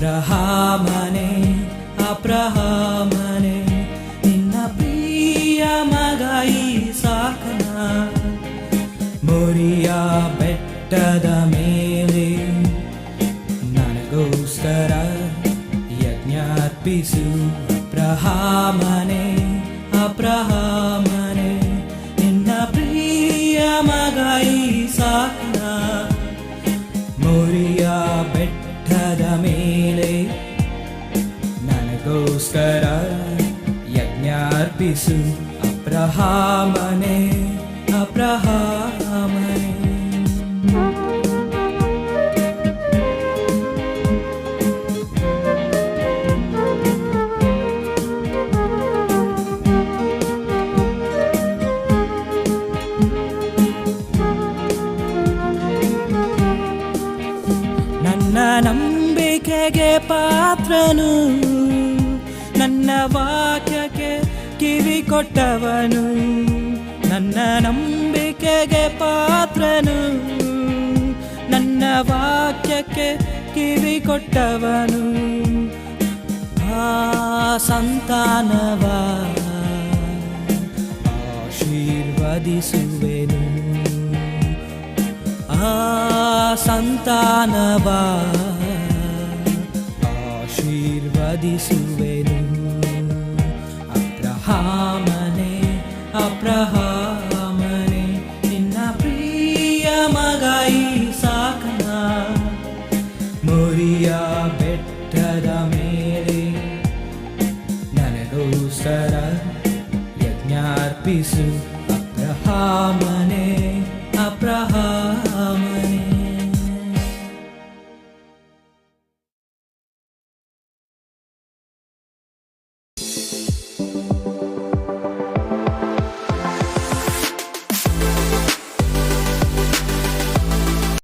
ಅಬ್ರಹಾಮನೆ ಅಬ್ರಹಾಮನೆ, ನಿನ್ನ ಪ್ರಿಯ ಮಗ ಸಾಕನ. ಮೊರಿಯ ಬೆಟ್ಟದ ಮೇಲೆ ನನಗೋಸ್ಕರ ಯಜ್ಞ ಅರ್ಪಿಸು ಅಬ್ರಹಾಮನೆ ಅಬ್ರಹಾಮನೆ, ನಿನ್ನ ಪ್ರಿಯ ಮಗ ಸಾಕನ. ಮೊರಿಯ ಬೆಟ್ಟದ ಮೇಲೆ ನನಗೋಸ್ಕರ ಯಜ್ಞ ಅರ್ಪಿಸು ಅಬ್ರಹಾಮನೆ ಅಬ್ರಹಾಮನೆ ನನ್ನ ನಂಬಿಕೆಗೆ ಪಾತ್ರನು. ನನ್ನ ವಾಕ್ಯಕ್ಕೆ ಕಿವಿ ಕೊಟ್ಟವನು. ನನ್ನ ನಂಬಿಕೆಗೆ ಪಾತ್ರನು. ನನ್ನ ವಾಕ್ಯಕ್ಕೆ ಕಿವಿ ಕೊಟ್ಟವನು. ಆ ಸಂತಾನವ, ಆಶೀರ್ವದಿಸುವೆನು. ಆ ಸಂತಾನವ ಆಶೀರ್ವದಿಸುವೆನು. ಅಬ್ರಹಾಮನೆ ಅಬ್ರಹಾಮನೆ ನಿನ್ನ ಪ್ರಿಯ ಮಗ ಸಾಕನ ಮುರಿಯ ಬೆಟ್ಟದ ಮೇಲೆ ನನಗೋಸ್ಕರ ಯಜ್ಞಾರ್ಪಿಸು. ಅರ್ಪಿಸು ಅಬ್ರಹಾಮ